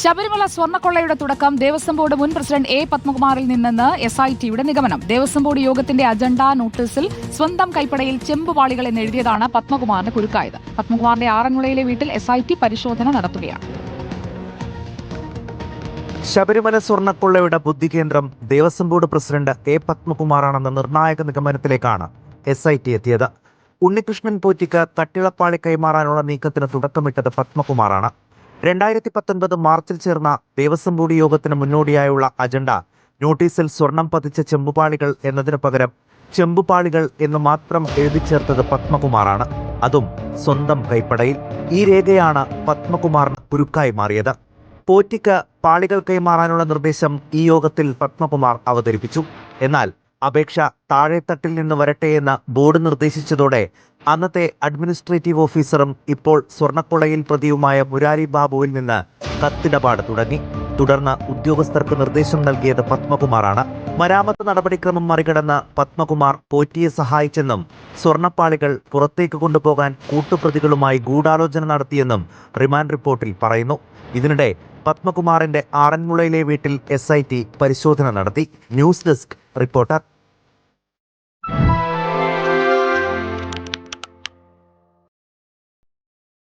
ശബരിമല സ്വർണക്കൊള്ളയുടെ തുടക്കം ദേവസ്വം ബോർഡ് മുൻ പ്രസിഡന്റ് എ പത്മകുമാറിൽ നിന്നെന്ന് എസ് ഐ ടിയുടെ നിഗമനം. ദേവസ്വം ബോർഡ് യോഗത്തിന്റെ അജണ്ട നോട്ടീസിൽ സ്വന്തം കൈപ്പടയിൽ ചെമ്പുപാളികൾ എന്നെഴുതിയതാണ് പത്മകുമാറിന് കുരുക്കായത്. പത്മകുമാറിന്റെ ആറന്മുളയിലെ വീട്ടിൽ എസ് ഐ ടി പരിശോധന നടത്തുകയാണ്. ശബരിമല സ്വർണക്കൊള്ളയുടെ ബുദ്ധികേന്ദ്രം ദേവസ്വം ബോർഡ് പ്രസിഡന്റ് എ പത്മകുമാറാണെന്ന നിർണായക നിഗമനത്തിലേക്കാണ് എസ് ഐ ടി എത്തിയത്. ഉണ്ണികൃഷ്ണൻ പോറ്റിക്ക് തട്ടിളപ്പാളി കൈമാറാനുള്ള നീക്കത്തിന് തുടക്കമിട്ടത് പത്മകുമാറാണ്. രണ്ടായിരത്തി പത്തൊൻപത് മാർച്ചിൽ ചേർന്ന ദേവസ്വം ബോർഡ് യോഗത്തിന് മുന്നോടിയായുള്ള അജണ്ട നോട്ടീസിൽ സ്വർണം പതിച്ച ചെമ്പുപാളികൾ എന്നതിനു പകരം ചെമ്പുപാളികൾ എന്ന് മാത്രം എഴുതി ചേർത്തത് പത്മകുമാറാണ്. അതും സ്വന്തം കൈപ്പടയിൽ. ഈ രേഖയാണ് പത്മകുമാറിന് കുരുക്കായി മാറിയത്. പോറ്റിക്ക് പാളികൾ കൈമാറാനുള്ള നിർദ്ദേശം ഈ യോഗത്തിൽ പത്മകുമാർ അവതരിപ്പിച്ചു. എന്നാൽ അപേക്ഷ താഴെത്തട്ടിൽ നിന്ന് വരട്ടെയെന്ന് ബോർഡ് നിർദ്ദേശിച്ചതോടെ അന്നത്തെ അഡ്മിനിസ്ട്രേറ്റീവ് ഓഫീസറും ഇപ്പോൾ സ്വർണക്കൊള്ളയിൽ പ്രതിയുമായ മുരാരി ബാബുവിൽ നിന്ന് കത്തിടപാട് തുടങ്ങി. തുടർന്ന് ഉദ്യോഗസ്ഥർക്ക് നിർദ്ദേശം നൽകിയത് പത്മകുമാറാണ്. മരാമത്ത് നടപടിക്രമം മറികടന്ന് പത്മകുമാർ പോറ്റിയെ സഹായിച്ചെന്നും സ്വർണപ്പാളികൾ പുറത്തേക്ക് കൊണ്ടുപോകാൻ കൂട്ടുപ്രതികളുമായി ഗൂഢാലോചന നടത്തിയെന്നും റിമാൻഡ് റിപ്പോർട്ടിൽ പറയുന്നു. ഇതിനിടെ പത്മകുമാറിന്റെ ആറന്മുളയിലെ വീട്ടിൽ എസ് പരിശോധന നടത്തി. News desk reporter.